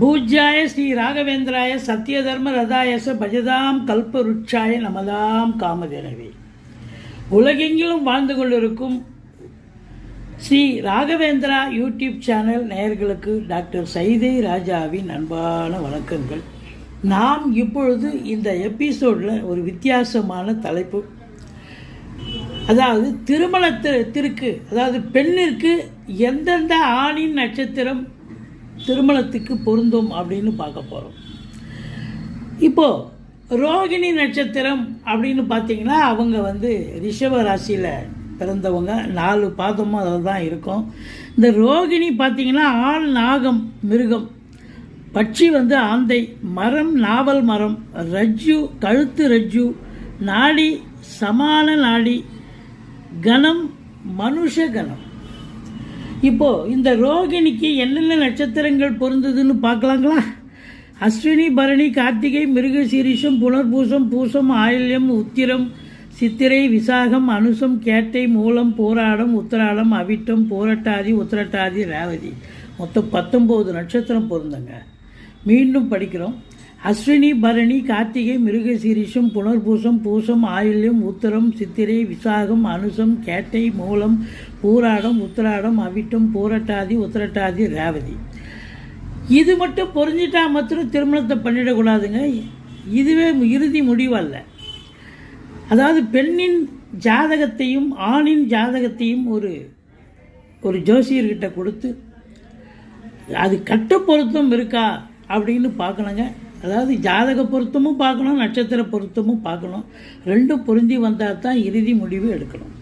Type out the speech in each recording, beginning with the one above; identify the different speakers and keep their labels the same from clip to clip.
Speaker 1: பூஜ்யாய ஸ்ரீ ராகவேந்திராய சத்யதர்ம ரதாயச பஜதாம் கல்பருட்சாய நமதாம் காமதேனவே. உலகெங்கிலும் வாழ்ந்து கொண்டிருக்கும் ஸ்ரீ ராகவேந்திரா யூடியூப் சேனல் நேயர்களுக்கு டாக்டர் சைதை ராஜாவின் அன்பான வணக்கங்கள். நாம் இப்பொழுது இந்த எபிசோடில் ஒரு வித்தியாசமான தலைப்பு. அதாவது திருமணத்திற்கு அதாவது பெண்ணிற்கு எந்தெந்த ஆணின் நட்சத்திரம் திருமணத்துக்கு பொருந்தும் அப்படின்னு பார்க்க போகிறோம் இப்போது ரோகிணி நட்சத்திரம் அப்படின்னு பார்த்தீங்கன்னா அவங்க வந்து ரிஷப ராசியில் பிறந்தவங்க. நாலு பாதமும் அதில் தான் இருக்கும். இந்த ரோகிணி பார்த்தீங்கன்னா ஆள் நாகம் மிருகம். பட்சி வந்து ஆந்தை மரம் நாவல் மரம் ரஜ்ஜு கழுத்து ரஜ்ஜு நாடி சமான நாடி கணம் மனுஷ கணம். இப்போ இந்த ரோகிணிக்கு என்னென்ன நட்சத்திரங்கள் பொருந்ததுன்னு பார்க்கலாங்களா? அஸ்வினி பரணி கார்த்திகை மிருகசீரிஷம் புனர்பூசம் பூசம் ஆயில்யம் உத்திரம் சித்திரை விசாகம் அனுசம் கேட்டை மூலம் போராடம் உத்திராடம் அவிட்டம் போரட்டாதி உத்திரட்டாதி ரேவதி. மொத்தம் பத்தொம்போது நட்சத்திரம் பொருந்தங்க. மீண்டும் படிக்கிறோம். அஸ்வினி பரணி கார்த்திகை மிருகசீரிஷம் புனர்பூசம் பூசம் ஆயுள்யம் உத்தரம் சித்திரை விசாகம் அனுசம் கேட்டை மூலம் பூராடம் உத்திராடம் அவிட்டம் பூரட்டாதி உத்திரட்டாதி ரேவதி. இது மட்டும் பொறிஞ்சிட்டா மாத்திரம் திருமணத்தை பண்ணிடக்கூடாதுங்க இதுவே இறுதி முடிவல்ல அதாவது பெண்ணின் ஜாதகத்தையும் ஆணின் ஜாதகத்தையும் ஒரு ஒரு ஜோசியர்கிட்ட கொடுத்து அது கட்ட பொருத்தம் இருக்கா அப்படின்னு பார்க்கணுங்க. அதாவது ஜாதக பொருத்தமும் பார்க்கணும் நட்சத்திர பொருத்தமும் பார்க்கணும். ரெண்டும் பொருந்தி வந்தால் தான் இறுதி முடிவு எடுக்கணும்.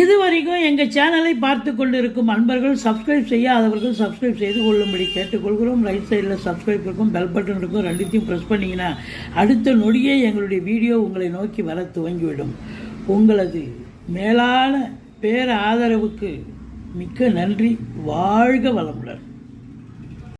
Speaker 1: இது வரைக்கும் எங்கள் சேனலை பார்த்து கொண்டிருக்கும் அன்பர்கள் சப்ஸ்கிரைப் செய்யாதவர்கள் சப்ஸ்கிரைப் செய்து கொள்ளும்படி கேட்டுக்கொள்கிறோம். ரைட் சைடில் சப்ஸ்கிரைப் இருக்கும் பெல் பட்டன் இருக்கும் ரெண்டுத்தையும் ப்ரெஸ் பண்ணிங்கன்னா அடுத்த நொடியே எங்களுடைய வீடியோ உங்களை நோக்கி வர துவங்கிவிடும். உங்களது மேலான பேர ஆதரவுக்கு மிக்க நன்றி. வாழ்க வளமுடன்.